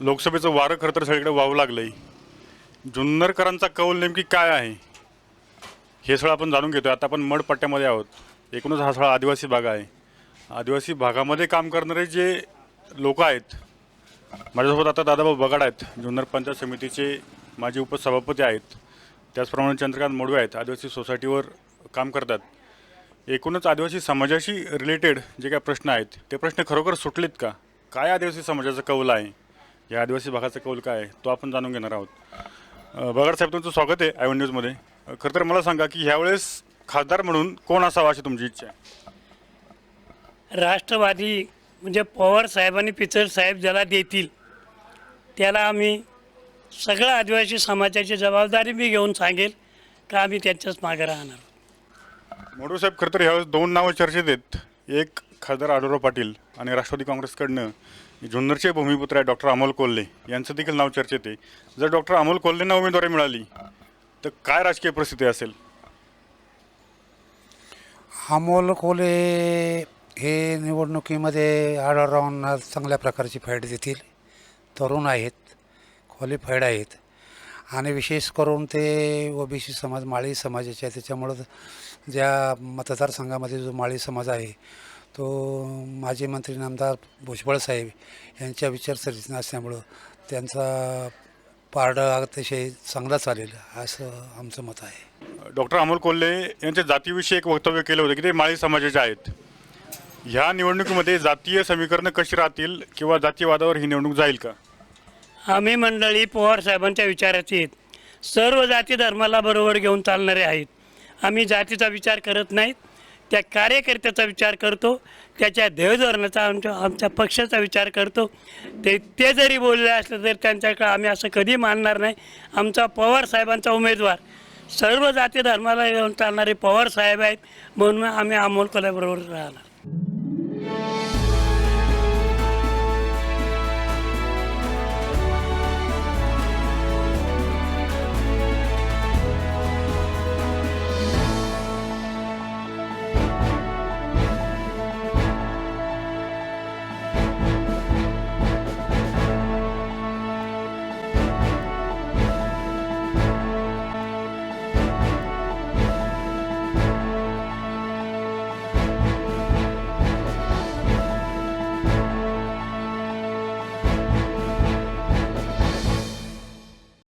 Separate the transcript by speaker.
Speaker 1: लोकसभेचं वारं खरं तर सगळीकडे वाहू लागलंय. जुन्नरकरांचा कौल नेमकी काय आहे? हे सगळं आपण जाणून घेतोय. आता आपण मड पट्ट्यामध्ये आहोत. एकूणच हा सगळा आदिवासी भाग आहे. आदिवासी भागामध्ये काम करणारे जे लोक आहेत माझ्यासोबत आता दादाभाऊ बगाड आहेत. जुन्नर पंचायत समितीचे माजी उपसभापती आहेत. त्याचप्रमाणे चंद्रकांत मोडवे आहेत. आदिवासी सोसायटीवर काम करतात. एकूणच आदिवासी समाजाशी रिलेटेड जे काही प्रश्न आहेत ते प्रश्न खरोखर सुटलेत का? काय आदिवासी समाजाचा कौल आहे? या आदिवासी भागाचा कौल काय आहे तो आपण जाणून घेणार आहोत. बगाड साहेब तुमचं स्वागत आहे आय वन न्यूजमध्ये खरं तर मला सांगा की ह्यावेळेस खासदार म्हणून कोण असावा अशी तुमची इच्छा आहे?
Speaker 2: राष्ट्रवादी म्हणजे पवार साहेबांनी पिचड साहेब ज्याला देतील त्याला आम्ही सगळं आदिवासी समाजाची जबाबदारी मी घेऊन सांगेल का आम्ही त्यांच्याच मागे राहणार.
Speaker 1: मोडू साहेब खरं तर ह्यावेळेस दोन नावं चर्चेत आहेत. एक खासदार आढळराव पाटील आणि राष्ट्रवादी काँग्रेसकडनं जुन्नरचे भूमिपुत्र आहे डॉक्टर अमोल कोल्हे यांचं देखील नाव चर्चेत आहे. जर डॉक्टर अमोल कोल्हेंना उमेदवारी मिळाली तर काय राजकीय परिस्थिती असेल?
Speaker 3: अमोल कोले हे निवडणुकीमध्ये आढळरावांना चांगल्या प्रकारची फाईट देतील. तरुण आहेत क्वालिफाईड आहेत. आणि विशेष करून ते ओबीसी समाज माळी समाजाचे आहे त्याच्यामुळं ज्या मतदारसंघामध्ये जो माळी समाज आहे तो माजी मंत्री नामदार भुजबळ साहेब यांच्या विचारसरणीचा असल्यामुळं त्यांचा पारडं अतिशय चांगला चालेल असं आमचं मत आहे.
Speaker 1: डॉक्टर अमोल कोल्हे यांच्या जातीविषयी एक वक्तव्य केलं होतं की ते माळी समाजाचे आहेत. ह्या निवडणुकीमध्ये जातीय समीकरणं कशी राहतील किंवा जातीयवादावर ही निवडणूक जाईल का?
Speaker 2: आम्ही मंडळी पवार साहेबांच्या विचाराची आहेत. सर्व जाती धर्माला बरोबर घेऊन चालणारे आहेत. आम्ही जातीचा विचार करत नाहीत. त्या कार्यकर्त्याचा विचार करतो त्याच्या ध्येयधोरणाचा आमच्या आमच्या पक्षाचा विचार करतो. ते ते जरी बोलले असले तरी त्यांच्याकडे आम्ही असं कधी मानणार नाही. आमचा पवार साहेबांचा उमेदवार. सर्व जाती धर्माला घेऊन चालणारे पवार साहेब आहेत म्हणून आम्ही अमोल कोल्ह्याबरोबर राहणार.